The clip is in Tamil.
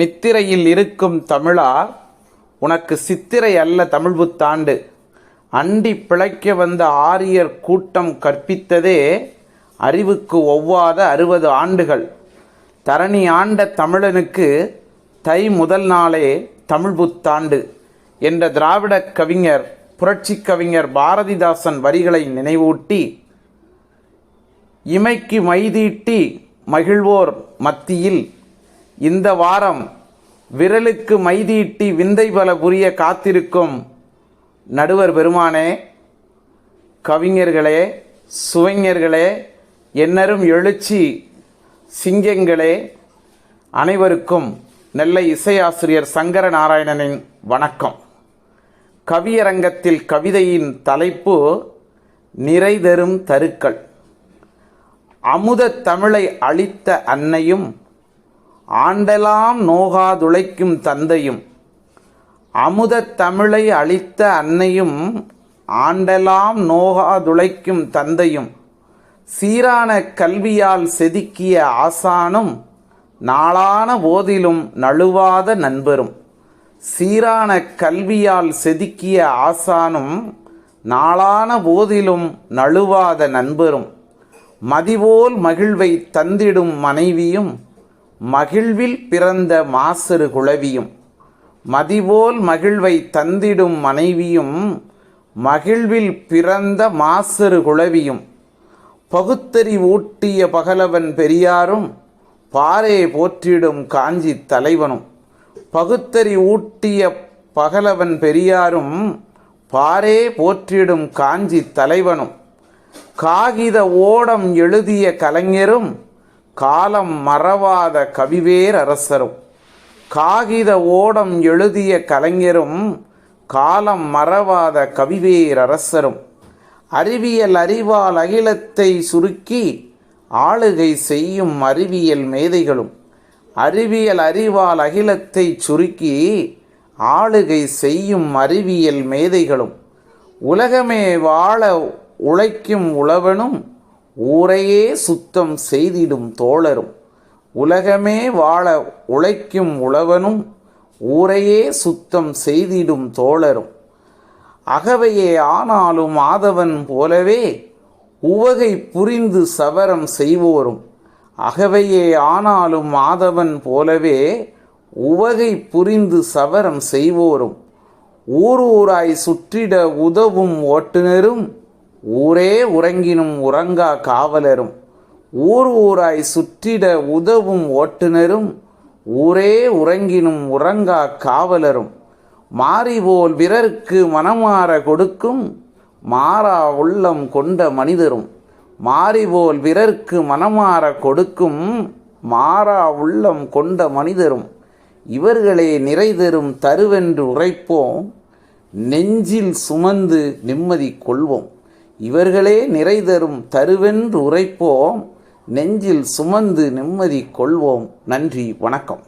நித்திரையில் இருக்கும் தமிழா உனக்கு சித்திரை அல்ல தமிழ் புத்தாண்டு. அண்டி பிழைக்க வந்த ஆரியர் கூட்டம் கற்பித்ததே அறிவுக்கு ஒவ்வாத அறுபது ஆண்டுகள். தரணி ஆண்ட தமிழனுக்கு தை முதல் நாளே தமிழ் புத்தாண்டு என்ற திராவிட கவிஞர் புரட்சி கவிஞர் பாரதிதாசன் வரிகளை நினைவூட்டி இமைக்கு மைதீட்டி மகிழ்வோர் மத்தியில் இந்த வாரம் விரலுக்கு மைதீட்டி விந்தை பல புரிய காத்திருக்கும் நடுவர் பெருமானே கவிஞர்களே சுவைஞர்களே எண்ணரும் எழுச்சி சிங்கங்களே அனைவருக்கும் நெல்லை இசையாசிரியர் சங்கர நாராயணனின் வணக்கம். கவியரங்கத்தில் கவிதையின் தலைப்பு நிறைதரும் தருக்கள் அமுத தமிழை அளித்த அன்னையும் ஆண்டெல்லாம் நோகாதுழைக்கும் தந்தையும் அமுதத் தமிழை அளித்த அன்னையும் ஆண்டெல்லாம் நோகாதுழைக்கும் தந்தையும் சீரான கல்வியால் செதுக்கிய ஆசானும் நாளான போதிலும் நழுவாத நண்பரும் சீரான கல்வியால் செதுக்கிய ஆசானும் நாளான போதிலும் நழுவாத நண்பரும் மதிவோல் மகிழ்வை தந்திடும் மனைவியும் மகிழ்வில் பிறந்த மாசரு குழவியும் மதிபோல் மகிழ்வை தந்திடும் மனைவியும் மகிழ்வில் பிறந்த மாசரு குழவியும் பகுத்தறி ஊட்டிய பகலவன் பெரியாரும் பாரே போற்றிடும் காஞ்சி தலைவனும் பகுத்தறி ஊட்டிய பகலவன் பெரியாரும் பாரே போற்றிடும் காஞ்சி தலைவனும் காகித ஓடம் எழுதிய கலைஞரும் காலம் மறவாத கவிவேர் அரசரும் காகித ஓடம் எழுதிய கலைஞரும் காலம் மறவாத கவிவேர் அரசரும் அறிவியல் அறிவால் அகிலத்தை சுருக்கி ஆளுகை செய்யும் அறிவியல் மேதைகளும் அறிவியல் அறிவால் அகிலத்தை சுருக்கி ஆளுகை செய்யும் அறிவியல் மேதைகளும் உலகமே வாழ உழைக்கும் உழவனும் ஊரையே சுத்தம் செய்திடும் தோழரும். உலகமே வாழ உழைக்கும் உழவனும் ஊரையே சுத்தம் செய்திடும் தோழரும். அகவையே ஆனாலும் ஆதவன் போலவே உவகை புரிந்து சவரம் செய்வோரும். அகவையே ஆனாலும் ஆதவன் போலவே உவகை புரிந்து சவரம் செய்வோரும். ஊர் ஊராய் சுற்றிட உதவும் ஓட்டுநரும் ஊரே உறங்கினும் உறங்கா காவலரும். ஊர் ஊராய் சுற்றிட உதவும் ஓட்டுநரும். ஊரே உறங்கினும் உறங்கா காவலரும். மாறிபோல் பிறர்க்கு மனமாற கொடுக்கும். மாறா உள்ளம் கொண்ட மனிதரும். மாறிபோல் பிறர்க்கு மனமாற கொடுக்கும். மாறா உள்ளம் கொண்ட மனிதரும். இவர்களே நிறைதரும் தருவென்று உரைப்போம். நெஞ்சில் சுமந்து நிம்மதி கொள்வோம். இவர்களே நிறை தரும் தருவென்று உரைப்போம். நெஞ்சில் சுமந்து நிம்மதி கொள்வோம். நன்றி வணக்கம்.